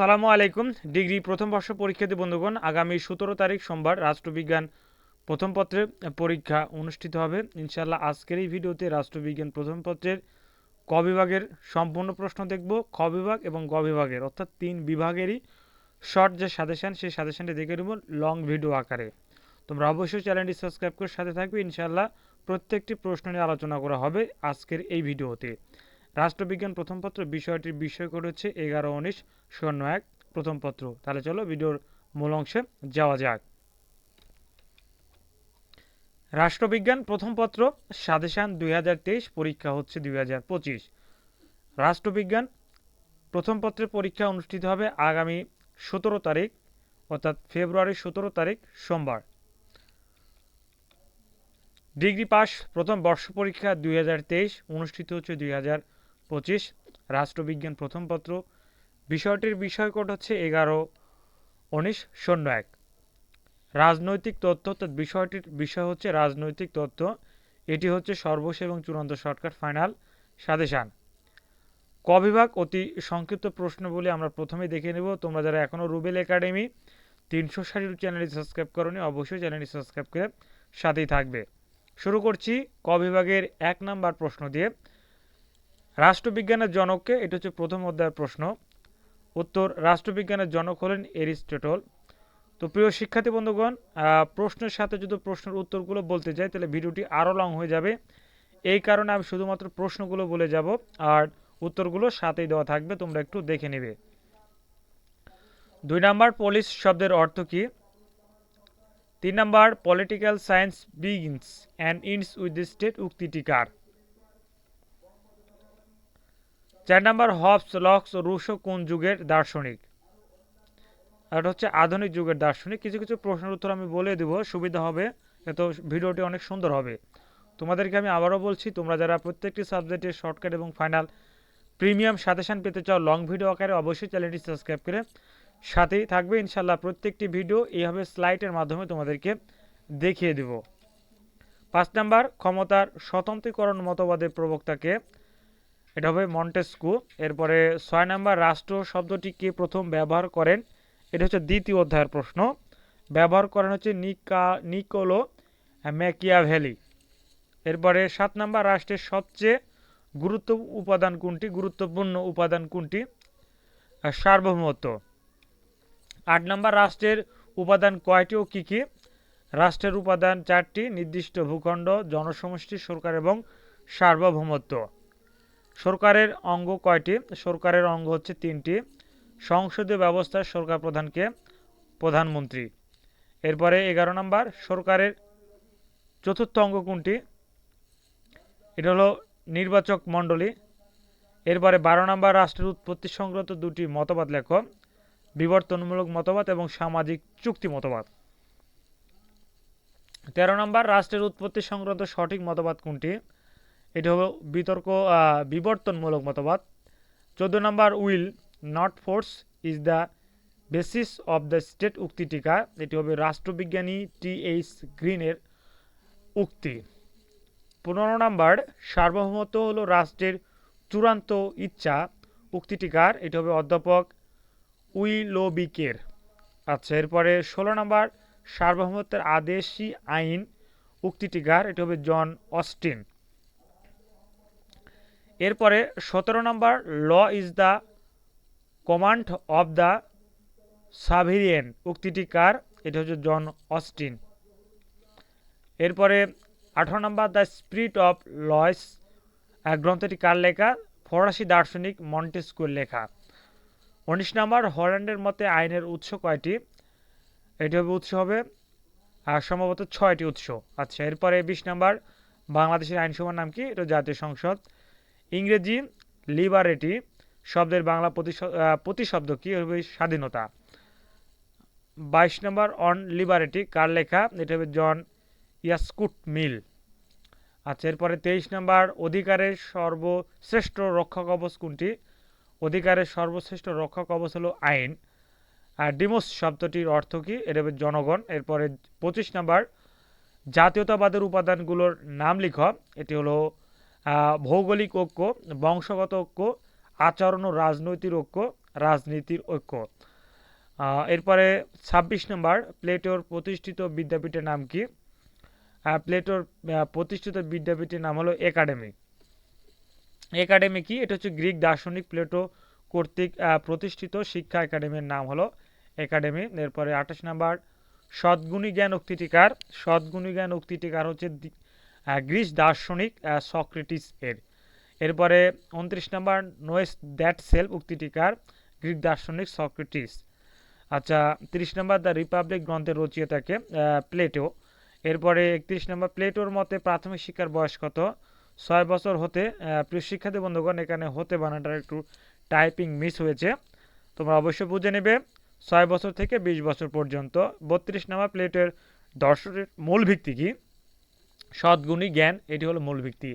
আসসালামু আলাইকুম। ডিগ্রি প্রথম বর্ষ পরীক্ষার্থী বন্ধুগণ, আগামী সতেরো তারিখ সোমবার রাষ্ট্রবিজ্ঞান প্রথম পত্রের পরীক্ষা অনুষ্ঠিত হবে। ইনশাল্লাহ আজকের এই ভিডিওতে রাষ্ট্রবিজ্ঞান প্রথম পত্রের ক বিভাগের সম্পূর্ণ প্রশ্ন দেখব, খ বিভাগ এবং গ বিভাগের, অর্থাৎ তিন বিভাগেরই শর্ট যে সাজেশান, সেই সাজেশানটি দেখে নেব লং ভিডিও আকারে। তোমরা অবশ্যই চ্যানেলটি সাবস্ক্রাইব করে সাথে থাকবে। ইনশাল্লাহ প্রত্যেকটি প্রশ্ন নিয়ে আলোচনা করা হবে আজকের এই ভিডিওতে। রাষ্ট্রবিজ্ঞান প্রথম পত্র বিষয়টির বিষয় কোড হচ্ছে এগারো উনিশ শূন্য এক, প্রথম পত্র। তাহলে চলো ভিডিওর মূল অংশে যাওয়া যাক। রাষ্ট্রবিজ্ঞান প্রথম পত্র, সাজেশান দুই পরীক্ষা হচ্ছে দুই হাজার পঁচিশ। রাষ্ট্রবিজ্ঞান প্রথম পত্রের পরীক্ষা অনুষ্ঠিত হবে আগামী সতেরো তারিখ, অর্থাৎ ফেব্রুয়ারি সতেরো তারিখ, সোমবার। ডিগ্রি পাস, প্রথম বর্ষ পরীক্ষা দুই হাজার তেইশ, অনুষ্ঠিত হচ্ছে দুই হাজার পঁচিশ, রাষ্ট্রবিজ্ঞান প্রথম পত্র, বিষয়টির বিষয় কোড হচ্ছে এগারো, উনিশ, শূন্য এক। রাজনৈতিক তথ্য অর্থাৎ বিষয়টির বিষয় হচ্ছে রাজনৈতিক তথ্য, এটি হচ্ছে সর্বশেষ এবং চূড়ান্ত শর্টকাট ফাইনাল সাদেশান ক বিভাগ অতি সংক্ষিপ্ত প্রশ্ন বলে আমরা প্রথমে দেখে নেব। তোমরা যারা এখনও রুবেল একাডেমি তিনশো ষাট চ্যানেলটি সাবস্ক্রাইব করনি, অবশ্যই চ্যানেলটি সাবস্ক্রাইব করে সাথেই থাকবে। শুরু করছি ক বিভাগের এক নাম্বার প্রশ্ন দিয়ে। রাষ্ট্রবিজ্ঞানের জনককে এটা হচ্ছে প্রথম অধ্যায়ের প্রশ্ন। উত্তর, রাষ্ট্রবিজ্ঞানের জনক হলেন এরিস্টটল। তো প্রিয় শিক্ষার্থী বন্ধুগণ প্রশ্নের সাথে যদি প্রশ্নের উত্তরগুলো বলতে যাই, তাহলে ভিডিওটি আরও লং হয়ে যাবে। এই কারণে আমি শুধুমাত্র প্রশ্নগুলো বলে যাব, আর উত্তরগুলো সাথেই দেওয়া থাকবে, তোমরা একটু দেখে নেবে। দুই নাম্বার পলিস শব্দের অর্থ কী? তিন number, political science begins and ends with the state উক্তিটি কার? চার নাম্বার হবস, লক্স, রুশো কোন যুগের দার্শনিক? আর হচ্ছে আধুনিক যুগের দার্শনিক। কিছু কিছু প্রশ্নের উত্তর আমি বলে দেবো, সুবিধা হবে, এত ভিডিওটি অনেক সুন্দর হবে। তোমাদেরকে আমি আবারও বলছি, তোমরা যারা প্রত্যেকটি সাবজেক্টের শর্টকাট এবং ফাইনাল প্রিমিয়াম সাজেশান পেতে চাও, লং ভিডিও আকারে অবশ্যই চ্যানেলটি সাবস্ক্রাইব করে সাথেই থাকবে। ইনশাল্লাহ প্রত্যেকটি ভিডিও এইভাবে স্লাইডের মাধ্যমে তোমাদেরকে দেখিয়ে দেব। পাঁচ নাম্বার, ক্ষমতার স্বতন্ত্রীকরণ মতবাদের প্রবক্তাকে এটা হবে মন্টেস্কু। এরপরে ছয় নাম্বার রাষ্ট্র শব্দটি কে প্রথম ব্যবহার করেন, এটা হচ্ছে দ্বিতীয় অধ্যায়ের প্রশ্ন। ব্যবহার করেন হচ্ছে নিকা, নিকোলো ম্যাকিয়াভ্যালি এরপরে সাত নাম্বার রাষ্ট্রের সবচেয়ে গুরুত্ব উপাদান কোনটি? গুরুত্বপূর্ণ উপাদান কোনটি? সার্বভৌমত্ব। আট নম্বর রাষ্ট্রের উপাদান কয়টি ও কী কী? রাষ্ট্রের উপাদান চারটি, নির্দিষ্ট ভূখণ্ড, জনসমষ্টি, সরকার এবং সার্বভৌমত্ব। সরকারের অঙ্গ কয়টি? সরকারের অঙ্গ হচ্ছে তিনটি। সংসদীয় ব্যবস্থার সরকার প্রধানকে প্রধানমন্ত্রী। এরপরে এগারো নম্বর, সরকারের চতুর্থ অঙ্গ কোনটি? এটা হলো নির্বাচক মণ্ডলী। এরপরে বারো নম্বর, রাষ্ট্রের উৎপত্তি সংক্রান্ত দুটি মতবাদ লেখ। বিবর্তনমূলক মতবাদ এবং সামাজিক চুক্তি মতবাদ। তেরো নম্বর, রাষ্ট্রের উৎপত্তি সংক্রান্ত সঠিক মতবাদ কোনটি? এটি হলো বিতর্ক বিবর্তনমূলক মতবাদ। চোদ্দ number will not force is the basis of the state উক্তি টিকা। এটি হবে রাষ্ট্রবিজ্ঞানী টি এইচ গ্রিনের উক্তি। পনেরো নম্বর, সার্বভৌমত্ব হলো রাষ্ট্রের চূড়ান্ত ইচ্ছা উক্তিটিকার এটি হবে অধ্যাপক উইলোবিকের। আচ্ছা এরপরে ষোলো নম্বর, সার্বভৌমত্বের আদেশী আইন উক্তিটিকার এটি হবে জন অস্টিন। এরপরে সতেরো number, law is the command of the sovereign উক্তিটি কার? এটা হচ্ছে জন অস্টিন। এরপরে আঠারো number, the spirit of laws. গ্রন্থটি কার লেখা? ফরাসি দার্শনিক মন্টেস্কুর লেখা। উনিশ নম্বর, হল্যান্ডের মতে আইনের উৎস কয়টি? এটি হবে উৎস হবে, আর সম্ভবত ছয়টি উৎস। আচ্ছা এরপরে বিশ নম্বর, বাংলাদেশের আইনসভার নাম কি? এটা জাতীয় সংসদ। ইংরেজি লিবারেটি শব্দের বাংলা প্রতিশব্দ কি? হবে স্বাধীনতা। বাইশ নম্বর অন লিবারেটি কার লেখা? এটা হবে জন ইয়াসকুট মিল আচ্ছা এরপরে তেইশ নম্বর, অধিকারের সর্বশ্রেষ্ঠ রক্ষা কবচ কোনটি? অধিকারের সর্বশ্রেষ্ঠ রক্ষা কবচ হলো আইন। আর ডিমোস শব্দটির অর্থ কী? এটা হবে জনগণ। এরপরে পঁচিশ নম্বর, জাতীয়তাবাদের উপাদানগুলোর নাম লিখ। এটি হলো ভৌগোলিক ঐক্য, বংশগত ঐক্য, আচরণ ও রাজনৈতিক ঐক্য, রাজনীতির ঐক্য। এরপরে ছাব্বিশ নম্বর, প্লেটোর প্রতিষ্ঠিত বিদ্যাপীঠের নাম কি? প্লেটোর প্রতিষ্ঠিত বিদ্যাপীঠের নাম হলো একাডেমি। একাডেমি কি? এটা হচ্ছে গ্রিক দার্শনিক প্লেটো কর্তৃক প্রতিষ্ঠিত শিক্ষা একাডেমির নাম হলো একাডেমি। এরপরে আঠাশ নাম্বার, সদ্গুণী জ্ঞান উক্তিটিকার সদ্গুণী জ্ঞান উক্তিটিকার হচ্ছে গ্রিস দার্শনিক সক্রেটিস এর। এরপরে উনত্রিশ নাম্বার নোয়েস দ্যাট সেলফ উক্তিটিকার গ্রিক দার্শনিক সক্রেটিস। আচ্ছা তিরিশ নম্বর দ্য রিপাবলিক গ্রন্থের রচয়িতাকে প্লেটো। এরপরে একত্রিশ নম্বর প্লেটোর মতে প্রাথমিক শিক্ষার বয়স কত? ছয় বছর হতে প্রিয় শিক্ষার্থী বন্ধুগণ, এখানে হতে বানানটার একটু টাইপিং মিস হয়েছে। তোমরা অবশ্যই বুঝে নেবে, ছয় বছর থেকে বিশ বছর পর্যন্ত। বত্রিশ নম্বর প্লেটের দর্শনের মূল ভিত্তি কি? সদ্গুণী জ্ঞান, এটি হলো মূল ভিত্তি।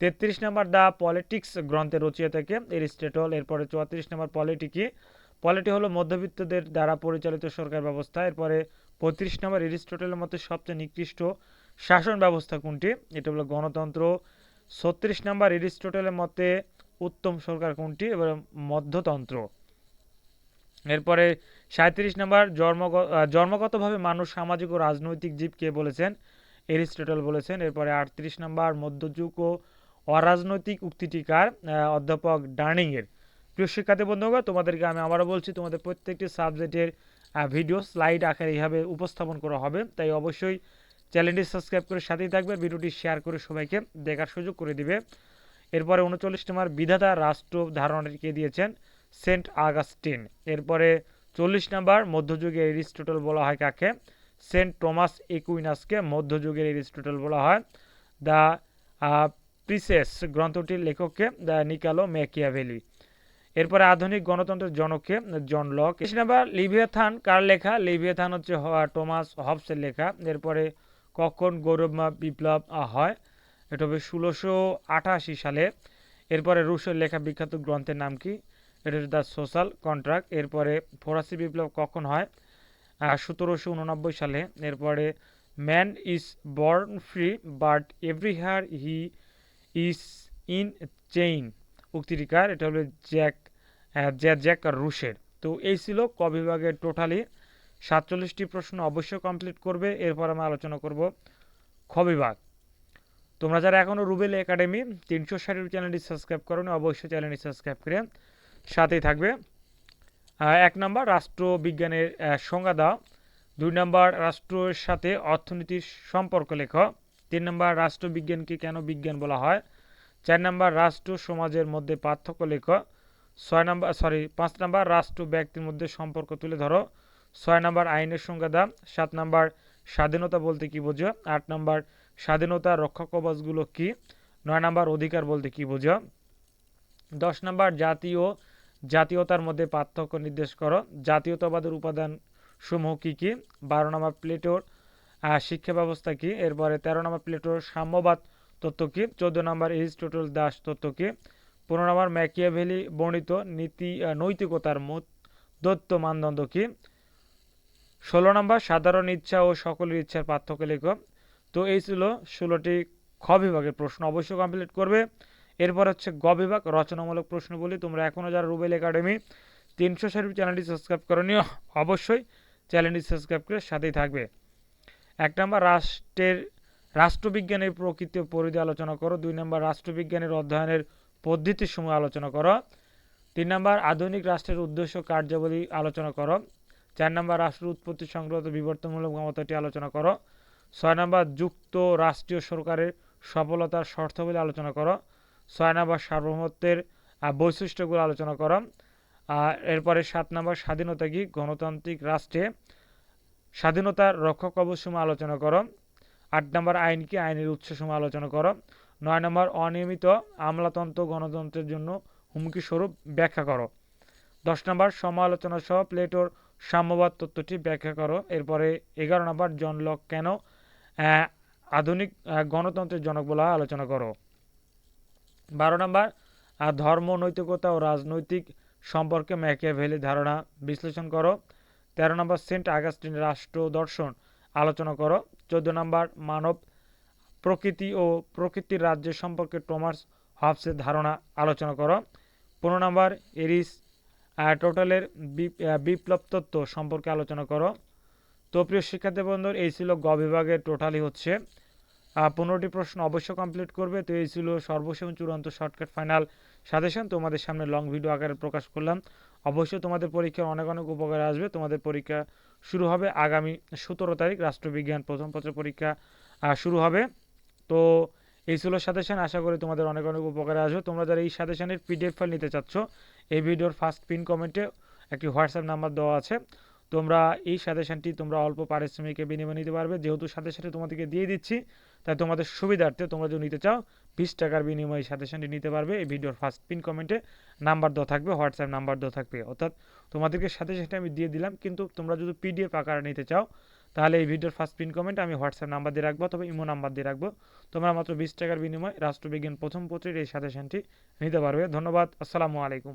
তেত্রিশ নম্বর দ্য পলিটিক্স গ্রন্থের রচয়িতাকে এরিস্টেটল এরপরে চুয়াত্রিশ নম্বর পলিটিকি পলিটি হলো মধ্যবিত্তদের দ্বারা পরিচালিত সরকার ব্যবস্থা। এরপরে পঁয়ত্রিশ নম্বর এরিস্টটলের মতে সবচেয়ে নিকৃষ্ট শাসন ব্যবস্থা কোনটি? এটা হলো গণতন্ত্র। ছত্রিশ নম্বর এরিস্টটলের মতে উত্তম সরকার কোনটি? এবার মধ্যতন্ত্র। এরপরে সাঁত্রিশ নম্বর জন্মগত জন্মগতভাবে মানুষ সামাজিক ও রাজনৈতিক জীব কে বলেছেন। এরিস্টটল বলেছেন। এরপরে আটত্রিশ নম্বর মধ্যযুগ ও অরাজনৈতিক উক্তিটিকার অধ্যাপক ডার্নিংয়ের। প্রিয় শিক্ষার্থী বন্ধুগণ, তোমাদেরকে আমি আবারও বলছি, তোমাদের প্রত্যেকটি সাবজেক্টের ভিডিও, স্লাইড আকারে এইভাবে উপস্থাপন করা হবে। তাই অবশ্যই চ্যানেলটি সাবস্ক্রাইব করে সাথেই থাকবে, ভিডিওটি শেয়ার করে সবাইকে দেখার সুযোগ করে দিবে। এরপরে উনচল্লিশ নম্বর বিধাতা রাষ্ট্র ধারণাকে দিয়েছেন? Saint Augustine. এরপরে চল্লিশ নম্বর মধ্যযুগে এরিস্টটল বলা হয় কাকে? সেন্ট টমাস একুইনাসকে মধ্যযুগের এরিস্টটল বলা হয়। দ্য প্রিসেস গ্রন্থটির লেখককে দ্য নিকালো ম্যাকিয়া ম্যাকিয়াভেলি। এরপরে আধুনিক গণতন্ত্রের জনককে জন লক। নাম্বার লিভিয়াথান, কার লেখা? লিভিয়াথান হচ্ছে টমাস হবসের লেখা। এরপরে কখন গৌরবমা বিপ্লব হয়? এটা হবে ষোলোশো আটাশি সালে। এরপরে রুশের লেখা বিখ্যাত গ্রন্থের নাম কি? এটা হচ্ছে দ্য সোশ্যাল কন্ট্রাক্ট। এরপরে ফরাসি বিপ্লব কখন হয়? সতেরোশো উননব্বই সালে। এরপরে, man is born free, but everywhere he is in chain. উক্তিটিকার এটা হলো জ্যাক জ্যা জ্যাক রুশের। তো এই ছিল ক বিভাগের টোটালি সাতচল্লিশটি প্রশ্ন অবশ্যই কমপ্লিট করবে। এরপর আমরা আলোচনা করব খ বিভাগ। তোমরা যারা এখনও রুবেল একাডেমি, তিনশো ষাটের চ্যানেলটি সাবস্ক্রাইব করো অবশ্যই চ্যানেলটি সাবস্ক্রাইব করে সাথেই থাকবে। এক নম্বর রাষ্ট্রবিজ্ঞানের সংজ্ঞা দাও। দুই নম্বর রাষ্ট্রের সাথে অর্থনীতির সম্পর্ক লেখ। তিন নম্বর রাষ্ট্রবিজ্ঞানকে কেন বিজ্ঞান বলা হয়? চার নম্বর রাষ্ট্র সমাজের মধ্যে পার্থক্য লেখ। ছয় নম্বর সরি পাঁচ নম্বর রাষ্ট্র ব্যক্তির মধ্যে সম্পর্ক তুলে ধরো। ছয় নম্বর আইনের সংজ্ঞা দাও। সাত নম্বর স্বাধীনতা বলতে কি বোঝো? আট নম্বর স্বাধীনতা রক্ষা কবচগুলো কি? নয় নম্বর অধিকার বলতে কি বোঝো? দশ নম্বর জাতীয় জাতীয়তার মধ্যে পার্থক্য নির্দেশ করো। জাতীয়তাবাদের উপাদান সমূহ কী কী? বারো নম্বর প্লেটোর শিক্ষা ব্যবস্থা কি? এরপরে তেরো নম্বর প্লেটোর সাম্যবাদ তত্ত্ব কী? চোদ্দ নম্বর এরিস্টোটল দাস তত্ত্ব কী? পনেরো নম্বর ম্যাকিয়াভেলি বর্ণিত নীতি নৈতিকতার দত্ত মানদণ্ড কী? ষোলো নম্বর সাধারণ ইচ্ছা ও সকলের ইচ্ছার পার্থক্য লেখ। তো এই ছিল ষোলোটি খ বিভাগের প্রশ্ন। অবশ্যই কমপ্লিট করবে। এরপর হচ্ছে গ বিভাগ রচনামূলক প্রশ্ন বলি তোমরা এখনও যারা রুবেল একাডেমি তিনশো শরীফ চ্যানেলটি সাবস্ক্রাইব করণীয় অবশ্যই চ্যানেলটি সাবস্ক্রাইব করে সাথেই থাকবে। এক নম্বর, রাষ্ট্রের রাষ্ট্রবিজ্ঞানের প্রকৃতি ও পরিধি আলোচনা করো। দুই নম্বর, রাষ্ট্রবিজ্ঞানের অধ্যয়নের পদ্ধতির সময় আলোচনা করো। তিন নম্বর, আধুনিক রাষ্ট্রের উদ্দেশ্য কার্যাবলী আলোচনা করো। চার নম্বর রাষ্ট্র উৎপত্তি সংক্রান্ত বিবর্তনমূলক ক্ষমতাটি আলোচনা করো। ছয় নম্বর যুক্ত রাষ্ট্রীয় সরকারের সফলতার শর্তাবলী আলোচনা করো। ছয় নম্বর সার্বভৌমত্বের বৈশিষ্ট্যগুলো আলোচনা করো এরপরে সাত নম্বর স্বাধীনতা কি? গণতান্ত্রিক রাষ্ট্রে স্বাধীনতার রক্ষক অবশ্যই আলোচনা করো আট নম্বর আইন কি? আইনের উৎস সময় আলোচনা করো নয় নম্বর অনিয়মিত আমলাতন্ত্র গণতন্ত্রের জন্য হুমকি স্বরূপ ব্যাখ্যা করো। দশ নম্বর সমালোচনা সহ প্লেটোর সাম্যবাদ তত্ত্বটি ব্যাখ্যা করো। এরপরে এগারো নম্বর জন লক কেন আধুনিক গণতন্ত্রের জনক বলা আলোচনা করো। বারো নম্বর আহ, ধর্ম নৈতিকতা ও রাজনৈতিক সম্পর্কে ম্যাকিয়াভেলি ধারণা বিশ্লেষণ করো। তেরো নম্বর সেন্ট আগাস্টিন রাষ্ট্র দর্শন আলোচনা করো। চোদ্দ নম্বর মানব প্রকৃতি ও প্রকৃতির রাজ্য সম্পর্কে টমাস হবসের ধারণা আলোচনা করো। পনেরো নম্বর এরিস টোটালের বিপ্লব তত্ত্ব সম্পর্কে আলোচনা করো। তো প্রিয় শিক্ষার্থী বন্ধুর এই ছিল গ বিভাগের টোটালি হচ্ছে পনেরোটি প্রশ্ন অবশ্যই কমপ্লিট করবে। তো এই ছিল সর্বশেষ চূড়ান্ত শর্টকাট ফাইনাল সাজেশন তোমাদের সামনে লং ভিডিও আকারে প্রকাশ করলাম। অবশ্যই তোমাদের পরীক্ষার অনেক অনেক উপকারে আসবে। তোমাদের পরীক্ষা শুরু হবে আগামী সতেরো তারিখ। রাষ্ট্রবিজ্ঞান প্রথম পত্র পরীক্ষা শুরু হবে। তো এই ছিল সাজেশন আশা করি তোমাদের অনেক অনেক উপকারে আসবে। তোমরা যারা এই সাজেশনের পিডিএফ ফাইল নিতে চাচ্ছ, এই ভিডিওর ফার্স্ট পিন কমেন্টে একটি হোয়াটসঅ্যাপ নাম্বার দেওয়া আছে। তোমরা এই সাজেশনটি তোমরা অল্প পারিশ্রমিকে বিনিময় নিতে পারবে। যেহেতু সাথে তোমাদেরকে দিয়ে দিচ্ছি তাই তোমাদের সুবিধার্থে তোমরা যদি নিতে চাও, বিশ টাকার বিনিময়ে সাজেশনটি নিতে পারবে। এই ভিডিওর ফার্স্ট পিন কমেন্টে নাম্বার দেওয়া থাকবে হোয়াটসঅ্যাপ নাম্বার দেওয়া থাকবে। অর্থাৎ তোমাদেরকে সাথে সাথে আমি দিয়ে দিলাম, কিন্তু তোমরা যদি পিডিএফ আকারে নিতে চাও, তাহলে এই ভিডিওর ফার্স্ট পিন কমেন্ট আমি হোয়াটসঅ্যাপ নাম্বার দিয়ে রাখব তবে ইমো নাম্বার দিয়ে রাখব। তোমরা মাত্র বিশ টাকার বিনিময়ে রাষ্ট্রবিজ্ঞান প্রথম পত্রের এই সাজেশনটি নিতে পারবে। ধন্যবাদ, আসসালামু আলাইকুম।